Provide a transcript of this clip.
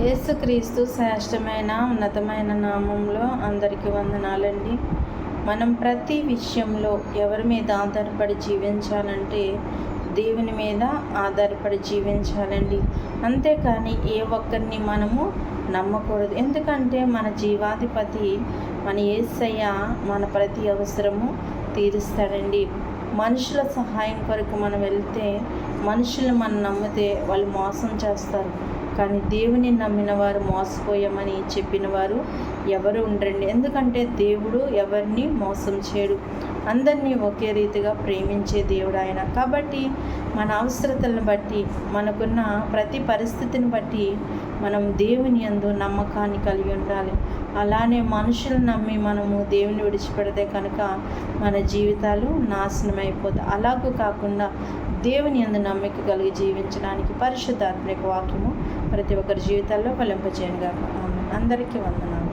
యేసుక్రీస్తు శ్రేష్టమైన ఉన్నతమైన నామంలో అందరికీ వందనాలండి. మనం ప్రతి విషయంలో ఎవరి మీద ఆధారపడి జీవించాలంటే దేవుని మీద ఆధారపడి జీవించాలండి. అంతేకాని ఏ ఒక్కరిని మనము నమ్మకూడదు. ఎందుకంటే మన జీవాధిపతి మన ఏసయ్య మన ప్రతి అవసరము తీరుస్తాడండి. మనుషుల సహాయం కొరకు మనం వెళ్తే మనుషులు మనం నమ్మితే వాళ్ళు మోసం చేస్తారు. కానీ దేవుని నమ్మిన వారు మోసపోయామని చెప్పిన వారు ఎవరు ఉండరండి ఎందుకంటే దేవుడు ఎవరిని మోసం చేయడు. అందరినీ ఒకే రీతిగా ప్రేమించే దేవుడు ఆయన. కాబట్టి మన అవసరతలను బట్టి మనకున్న ప్రతి పరిస్థితిని బట్టి మనం దేవుని యందు నమ్మకాన్ని కలిగి ఉండాలి. అలానే మనుషులు నమ్మి మనము దేవుని విడిచిపెడితే కనుక మన జీవితాలు నాశనం అయిపోతాయి అలాగూ కాకుండా దేవుని యందు నమ్మిక కలిగి జీవించడానికి పరిశుద్ధాత్మక వాక్యము ప్రతి ఒక్కరి జీవితాల్లో ఫలింపజేయనుగా అందరికీ వందనాలు.